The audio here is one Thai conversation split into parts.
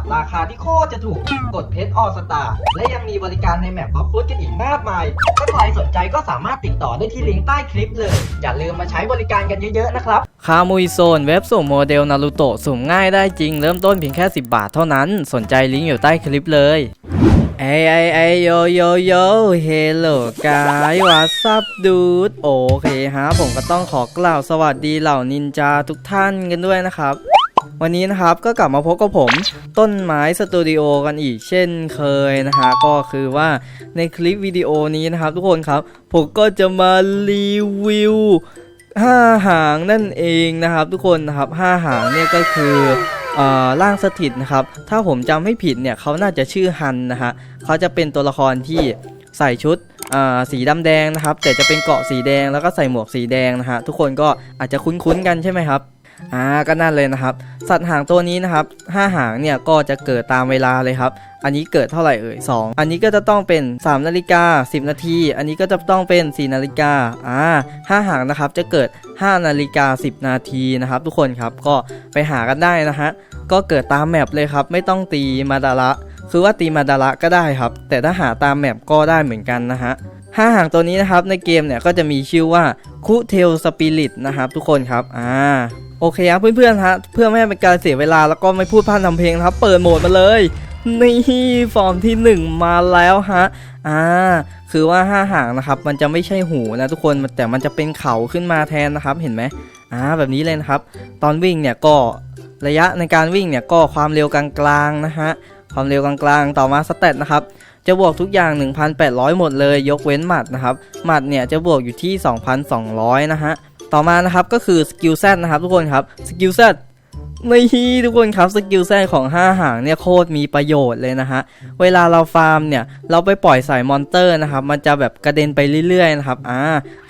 บราคาที่โคตรจะถูกกดเพชรออสตาและยังมีบริการในแมปบ็อกฟุตกันอีกมากมาย ถ้าใครสนใจก็สามารถติดต่อได้ที่ลิงก์ใต้คลิปเลย อย่าลืมมาใช้บริการกันเยอะๆนะครับ คามุยโซนเว็บสุ่มโมเดลนารูโตะสุ่มง่ายได้จริงเริ่มต้นเพียงแค่ 10 บาทเท่านั้น สนใจลิงก์อยู่ใต้คลิปเลยเอ้ยเอ้ยเอ้ยโยโยโยเฮลโลกายวัสซับดูดโอเคฮะผมก็ต้องขอกล่าวสวัสดีเหล่านินจาทุกท่านกันด้วยนะครับ วันนี้นะครับก็กลับมาพบกับผมต้นไม้สตูดิโอกันอีกเช่นเคยนะฮะก็คือว่าในคลิปวิดีโอนี้นะครับทุกคนครับผมก็จะมารีวิวห้าหางนั่นเองนะครับ ทุกคนนะครับห้าหางเนี่ยก็คืออ่อร่างสถิตนะครับ ถ้าผมจำไม่ผิดเนี่ยเขาน่าจะชื่อฮันนะฮะเขาจะเป็นตัวละครที่ใส่ชุดอ่าสีดำแดงนะครับ แต่จะเป็นเกาะสีแดงแล้วก็ใส่หมวกสีแดงนะฮะทุกคนก็อาจจะคุ้นๆกันใช่ไหมครับ อ่าก็นั่นเลยนะครับ สัตว์หางตัวนี้นะครับห้าหางเนี่ยก็จะเกิดตามเวลาเลยครับ อันนี้เกิดเท่าไหร่เอ่ย2 อันนี้ก็จะต้องเป็น 3 นาฬิกา 10 นาที อันนี้ก็จะต้องเป็น 4 นาฬิกาอ่าห้าหางนะครับจะเกิด 5 นาฬิกา 10 นาทีนะครับ ทุกคนครับก็ไปหากันได้นะฮะก็เกิดตามแมปเลยครับ ไม่ต้องตีมาดาระคือว่าตีมาดาระก็ได้ครับ แต่ถ้าหาตามแมปก็ได้เหมือนกันนะฮะห้าหางตัวนี้นะครับในเกมเนี่ยก็จะมีชื่อว่าคุเทลสปิริตนะครับ ทุกคนครับอ่า โอเคครับเพื่อนๆฮะเพื่อไม่ให้เป็นการเสียเวลาแล้วก็ไม่พูดพร่ำทำเพลงครับ เปิดโหมดมาเลยนี่ฟอร์มที่ 1 มาแล้วฮะ อ่า คือว่าห้าหางนะครับ มันจะไม่ใช่หูนะทุกคนมันแต่มันจะเป็นเขาขึ้นมาแทนนะครับ เห็นไหมอ่า แบบนี้เลยนะครับ ตอนวิ่งเนี่ยก็ระยะในการวิ่งเนี่ยก็ความเร็วกลางๆนะฮะ ความเร็วกลางๆ ต่อมาสเตตนะครับ จะบวกทุกอย่าง 1,800 หมดเลย ยกเว้นหมัดนะครับ หมัดเนี่ยจะบวกอยู่ที่ 2,200 นะฮะ ต่อมานะครับก็คือสกิลแซนะครับทุกคนครับสกิลแซนี่ทุกคนครับสกิลแซของ 5 หางเนี่ยโคตรมีประโยชน์เลยนะฮะเวลาเราฟาร์มเนี่ยเราไปปล่อยใส่มอนเตอร์นะครับมันจะแบบกระเด็นไปเรื่อยๆนะครับอ่า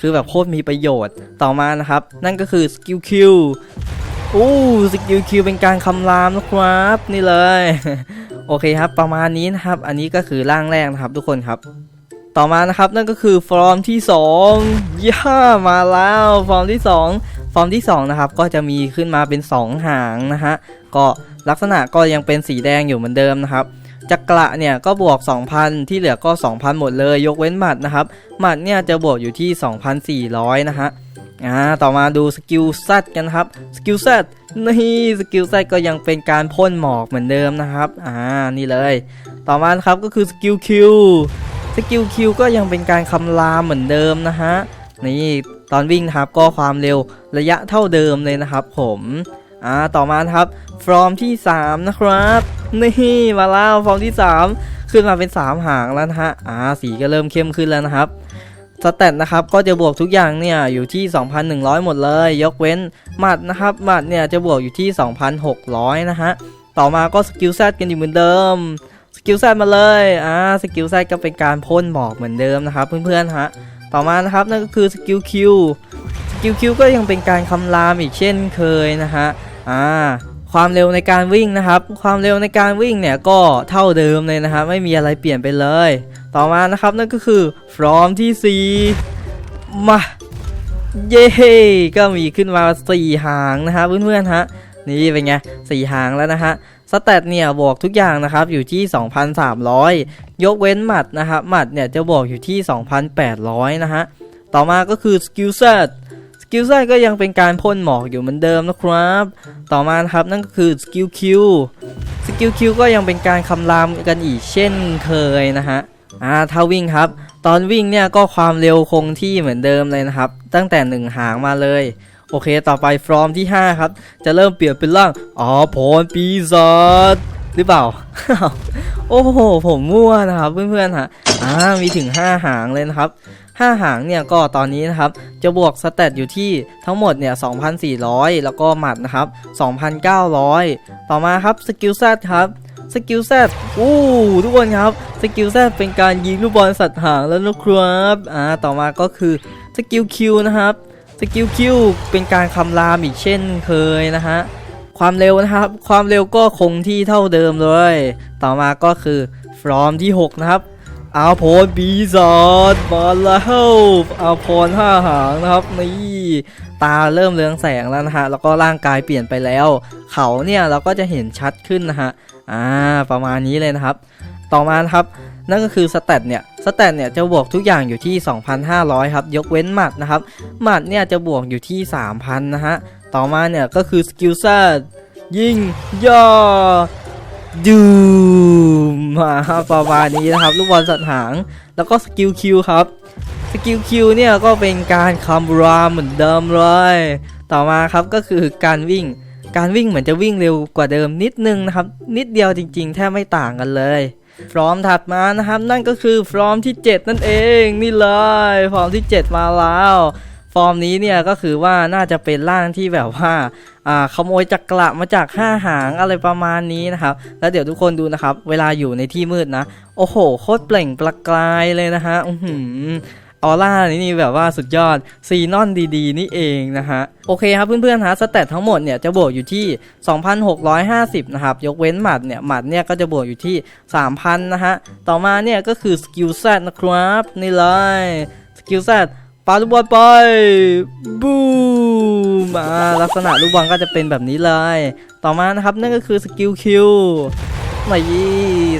คือแบบโคตรมีประโยชน์ต่อมานะครับนั่นก็คือสกิลคิวอู้สกิลคิวเป็นการคำรามนะครับนี่เลย โอเคครับประมาณนี้นะครับ อันนี้ก็คือร่างแรกนะครับทุกคนครับ ต่อมานะครับนั่นก็คือฟอร์มที่2ย่ามาแล้วฟอร์มที่ 2 ฟอร์มที่ 2 นะครับ ก็จะมีขึ้นมาเป็น 2 หางนะฮะก็ลักษณะก็ยังเป็นสีแดงอยู่เหมือนเดิมนะครับจักระเนี่ยก็บวก 2,000 ที่เหลือก็ 2,000 หมดเลย ยกเว้นหมัดนะครับหมัดเนี่ยจะบวกอยู่ที่ 2,400 นะฮะอ่าต่อมาดูสกิลซัดกันครับสกิลซัดนี่สกิลซัดก็ยังเป็นการพ่นหมอกเหมือนเดิมนะครับอ่านี่เลย ต่อมาครับก็คือสกิลคิว สกิลคิวก็ยังเป็นการคำรามเหมือนเดิมนะฮะนี่ตอนวิ่งนะครับก็ความเร็วระยะเท่าเดิมเลยนะครับผมอ่าต่อมาครับฟอร์มที่ 3 นะครับนี่มาแล้วฟอร์มที่ 3 ขึ้นมาเป็น 3 หางแล้วนะฮะอ่าสีก็เริ่มเข้มขึ้นแล้วนะครับสเตตนะครับก็จะบวกทุกอย่างเนี่ยอยู่ที่ 2,100 หมดเลย ยกเว้นหมัดนะครับหมัดเนี่ยจะบวกอยู่ที่ 2,600 นะฮะต่อมาก็สกิลแซดกันอยู่เหมือนเดิม สกิลแซดมาเลย อ่า สกิลแซดก็เป็นการพ่นหมอกเหมือนเดิมนะครับเพื่อนๆฮะ ต่อมานะครับนั่นก็คือสกิลคิว สกิลคิวก็ยังเป็นการคำรามอีกเช่นเคยนะฮะ อ่า ความเร็วในการวิ่งนะครับ ความเร็วในการวิ่งเนี่ยก็เท่าเดิมเลยนะครับไม่มีอะไรเปลี่ยนไปเลย ต่อมานะครับนั่นก็คือฟร์มที่4มา เย้ ก็มีขึ้นมา4หางนะครับเพื่อนๆฮะ นี่เป็นไงสี่หางแล้วนะฮะ สแตทเนี่ยบวกทุกอย่างนะครับอยู่ที่ 2,300 ยกเว้นหมัดนะครับหมัดเนี่ยจะบวกอยู่ที่ 2,800 นะฮะ ต่อมาก็คือสกิลเซตสกิลเซตก็ยังเป็นการพ่นหมอกอยู่เหมือนเดิมนะครับ ต่อมาครับนั่นก็คือสกิลคิวสกิลคิวก็ยังเป็นการคำรามกันอีกเช่นเคยนะฮะอ่าถ้าวิ่งครับ ตอนวิ่งเนี่ยก็ความเร็วคงที่เหมือนเดิมเลยนะครับ ตั้งแต่1หางมาเลย โอเคต่อไปฟอร์มที่ 5 ครับ จะเริ่มเปลี่ยนเป็นร่างอ๋อพรปีศาจหรือเปล่า โอ้โห ผมมั่วนะครับเพื่อนๆฮะอ่ามีถึง 5 หางเลยนะครับ5หางเนี่ยก็ตอนนี้นะครับจะบวกสเตตอยู่ที่ทั้งหมดเนี่ย2,400 แล้วก็หมัดนะครับ 2,900 ต่อมาครับสกิลแซดครับสสกิลแซดอู้ทุกคนครับสกิลแซดเป็นการยิงลูกบอลสัตว์หางแล้วนะครับอ่าต่อมาก็คือสกิลคิวนะครับ สกิลคิวเป็นการคำรามอีกเช่นเคยนะฮะ ความเร็วนะครับ ความเร็วก็คงที่เท่าเดิมเลย ต่อมาก็คือฟรอมที่ 6 นะครับอาพรปีศาจมาแล้วอาพรห้าหางนะครับนี่ตาเริ่มเรืองแสงแล้วนะฮะแล้วก็ร่างกายเปลี่ยนไปแล้ว เขาเนี่ยเราก็จะเห็นชัดขึ้นนะฮะอ่าประมาณนี้เลยนะครับ ต่อมาครับนั่นก็คือสเตตเนี่ย สเตตเนี่ยจะบวกทุกอย่างอยู่ที่ 2,500 ครับ ยกเว้นหมัดนะครับหมัดเนี่ยจะบวกอยู่ที่ 3,000 นะฮะ ต่อมาเนี่ยก็คือสกิลซัดยิงย่อดูมมาประมาณนี้นะครับ ลูกบอลสัตว์หาง แล้วก็สกิลคิวครับสกิลคิวเนี่ยก็เป็นการคำรามเหมือนเดิมเลย ต่อมาครับก็คือการวิ่ง การวิ่งเหมือนจะวิ่งเร็วกว่าเดิมนิดนึงนะครับ นิดเดียวจริงๆ แทบไม่ต่างกันเลยฟอร์มถัดมานะครับ นั่นก็คือฟอร์มที่ 7 นั่นเองนี่เลยฟอร์มที่ 7 มาแล้ว ฟอร์มนี้เนี่ยก็คือว่าน่าจะเป็นร่างที่แบบว่าอ่าขโมยจักระมาจากห้าหางอะไรประมาณนี้นะครับ แล้วเดี๋ยวทุกคนดูนะครับ เวลาอยู่ในที่มืดนะ โอ้โห โคตรเปล่งประกายเลยนะฮะอื ออร่านี่นี่แบบว่าสุดยอดซีนอนดีๆ นี่เองนะฮะ โอเคครับเพื่อนๆฮะสเตตทั้งหมดเนี่ยจะบวกอยู่ที่ 2,650 นะครับ ยกเว้นหมัดเนี่ยหมัดเนี่ยก็จะบวกอยู่ที่ 3,000 นะฮะ ต่อมาเนี่ยก็คือสกิลแซดนะครับ นี่เลยสกิลแซดปาลูกบอลไปบูมอ่าลักษณะลูกบอลก็จะเป็นแบบนี้เลย ต่อมานะครับนั่นก็คือสกิลคิวนี่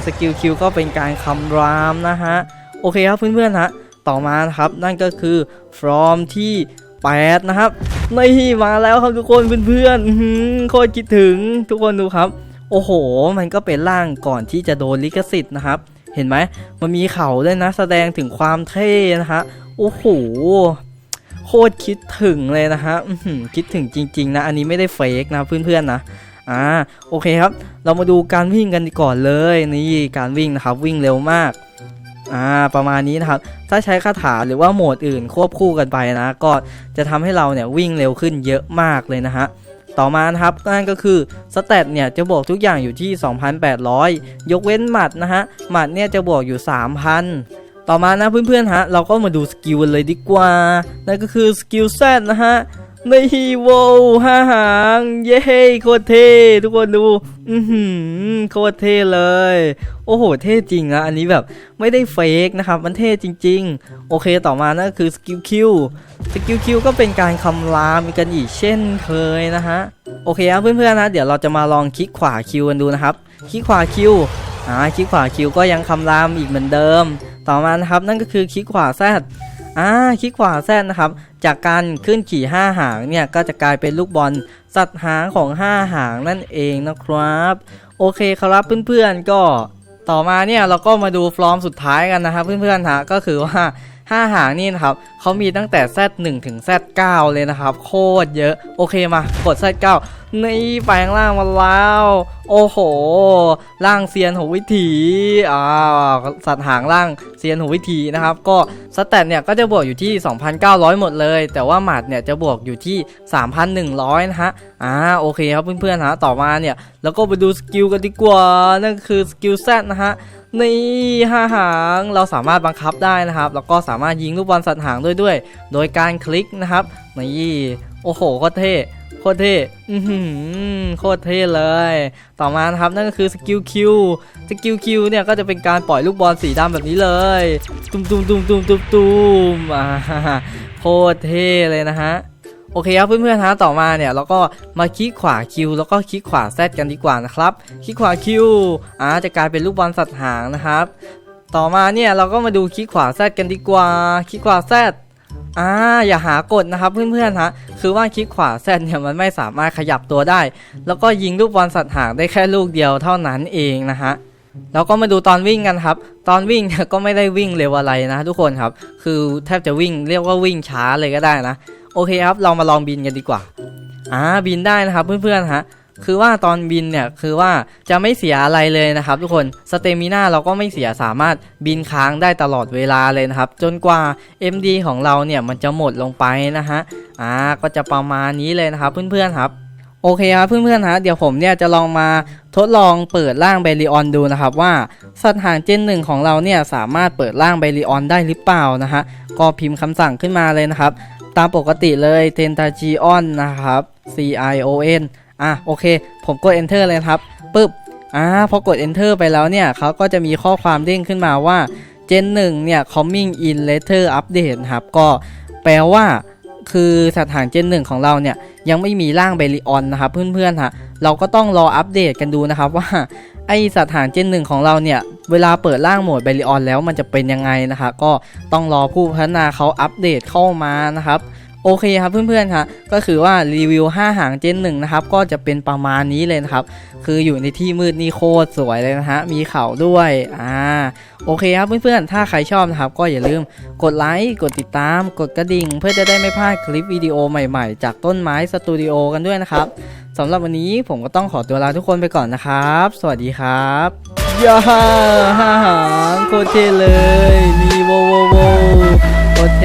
สกิลคิวก็เป็นการคำรามนะฮะ โอเคครับเพื่อนๆฮะ ต่อมานะครับนั่นก็คือ from ที่8นะครับนี่มาแล้วครับทุกคนเพื่อนๆอื้อหือโคตรคิดถึงทุกคนดูครับ โอ้โห มันก็เป็นร่างก่อนที่จะโดนลิขสิทธิ์นะครับ เห็นไหมมันมีเขาด้วยนะ แสดงถึงความเท่นะฮะโอ้โหโคตรคิดถึงเลยนะฮะคิดถึงจริง ๆ นะ อันนี้ไม่ได้เฟกนะเพื่อนๆนะอ่าโอเคครับ เรามาดูการวิ่งกันก่อนเลยนี่การวิ่งนะครับวิ่งเร็วมาก อ่าประมาณนี้นะครับ ถ้าใช้คาถาหรือว่าโหมดอื่นควบคู่กันไปนะ ก็จะทำให้เราเนี่ยวิ่งเร็วขึ้นเยอะมากเลยนะฮะต่อมานะครับนั่นก็คือสเตตเนี่ยจะบวกทุกอย่างอยู่ที่ 2,800 ยกเว้นหมัดนะฮะหมัดเนี่ยจะบวกอยู่ 3,000 ต่อมานะเพื่อนๆฮะเราก็มาดูสกิลเลยดีกว่า นั่นก็คือสกิลแซดนะฮะ ในฮีโวห้าหาง เย้โคตรเท่ทุกคนดู อือหือโคตรเท่เลย โอ้โห เท่จริงนะอันนี้แบบไม่ได้เฟกนะครับ มันเท่จริง ๆ โอเคต่อมานั่นก็คือสกิลคิวสกิลคิวก็เป็นการคำรามกันอีกเช่นเคยนะฮะ โอเคครับเพื่อนๆนะ เดี๋ยวเราจะมาลองคลิกขวาคิวกันดูนะครับ คลิกขวาคิวอ่าคลิกขวาคิวก็ยังคำรามอีกเหมือนเดิม ต่อมานะครับนั่นก็คือคลิกขวาแซดอ่าคลิกขวาแซดนะครับ จากการขึ้นขี่ห้าหางเนี่ยก็จะกลายเป็นลูกบอลสัตว์หางของห้าหางนั่นเองนะครับ โอเคครับเพื่อนๆก็ต่อมาเนี่ยเราก็มาดูฟลอร์มสุดท้ายกันนะครับเพื่อนๆฮะก็คือว่า ห้าหางนี่นะครับเขามีตั้งแต่ Z1 ถึง Z9 เลยนะครับ โคตรเยอะ โอเคมากด Z9 นี่แปลงร่างมาแล้ว โอ้โหร่างเซียนหัววิถีอ่าสัตว์หางร่างเซียนหัววิถีนะครับ ก็สแตทเนี่ยก็จะบวกอยู่ที่ 2,900 หมดเลย แต่ว่าหมัดเนี่ยจะบวกอยู่ที่ 3,100 นะฮะ อ่า โอเคครับเพื่อนๆฮะ ต่อมาเนี่ย แล้วก็ไปดูสกิลกันดีกว่า นั่นคือสกิลแซนะฮะ นี่ห้าหางเราสามารถบังคับได้นะครับ แล้วก็สามารถยิงลูกบอลสัตว์หางด้วยด้วย โดยการคลิกนะครับนี่โอ้โหโคตรเท่โคตรเท่อือหือโคตรเท่เลย ต่อมานะครับนั่นก็คือสกิลคิว สกิลคิวเนี่ยก็จะเป็นการปล่อยลูกบอลสีดำแบบนี้เลย ตุ้มตุ้มตุ้มตุ้มตุ้มตุ้มอ่าโคตรเท่เลยนะฮะ โอเคครับเพื่อนๆฮะต่อมาเนี่ยเราก็มาคลิกขวาคิวแล้วก็คลิกขวาแซดกันดีกว่านะครับคลิกขวาคิวอ่าจะกลายเป็นลูกบอลสัตว์หางนะครับ ต่อมาเนี่ยเราก็มาดูคลิกขวาแซดกันดีกว่าคลิกขวาแซดอ่าอย่าหากดนะครับเพื่อนๆฮะคือว่าคลิกขวาแซดเนี่ยมันไม่สามารถขยับตัวได้ แล้วก็ยิงลูกบอลสัตว์หางได้แค่ลูกเดียวเท่านั้นเองนะฮะเราก็มาดูตอนวิ่งกันครับ ตอนวิ่งเนี่ยก็ไม่ได้วิ่งเร็วอะไรนะ ทุกคนครับ คือแทบจะวิ่งเรียกว่าวิ่งช้าเลยก็ได้นะ โอเคครับเรามาลองบินกันดีกว่าอ่าบินได้นะครับเพื่อนๆฮะคือว่าตอนบินเนี่ยคือว่าจะไม่เสียอะไรเลยนะครับ ทุกคนสเตมิน่าเราก็ไม่เสียสามารถบินค้างได้ตลอดเวลาเลยนะครับ จนกว่า MD ของเราเนี่ยมันจะหมดลงไปนะฮะอ่าก็จะประมาณนี้เลยนะครับเพื่อนๆครับโอเคครับเพื่อนๆฮะเดี๋ยวผมเนี่ยจะลองมาทดลองเปิดร่างเบลิออนดูนะครับว่าสัตว์หางเจนหนึ่งของเราเนี่ยสามารถเปิดร่างเบลิออนได้หรือเปล่านะฮะก็พิมพ์คำสั่งขึ้นมาเลยนะครับ ตามปกติเลยเทนตาจีออนนะครับ C I O N อะโอเค ผมกด enter เลยครับปึ๊บอ่าพอกด enter ไปแล้วเนี่ยเขาก็จะมีข้อความเด้งขึ้นมาว่า Gen 1 เนี่ย coming in later update ครับ ก็แปลว่าคือสัตว์หางเจนหนึ่งของเราเนี่ย ยังไม่มีร่างเบลิออนนะครับเพื่อนๆฮะเราก็ต้องรออัปเดตกันดูนะครับว่า ไอสถานเจนหนึ่งของเราเนี่ย เวลาเปิดร่างโหมดเบริออนแล้วมันจะเป็นยังไงนะคะ ก็ต้องรอผู้พัฒนาเขาอัปเดตเข้ามานะครับ โอเคครับเพื่อนๆค่ะก็คือว่ารีวิว 5 หางเจนหนึ่งนะครับก็จะเป็นประมาณนี้เลยนะครับ คืออยู่ในที่มืดนี่โคตรสวยเลยนะฮะมีเขาด้วยอ่าโอเคครับเพื่อนๆ ถ้าใครชอบนะครับก็อย่าลืมกดไลค์กดติดตาม กดกระดิ่ง เพื่อจะได้ไม่พลาดคลิปวิดีโอใหม่ๆ จากต้นไม้สตูดิโอกันด้วยนะครับสำหรับวันนี้ผมก็ต้องขอตัวลาทุกคนไปก่อนนะครับ สวัสดีครับย่าห้าหางโคตรเท่เลย มีโวโวโวโคเท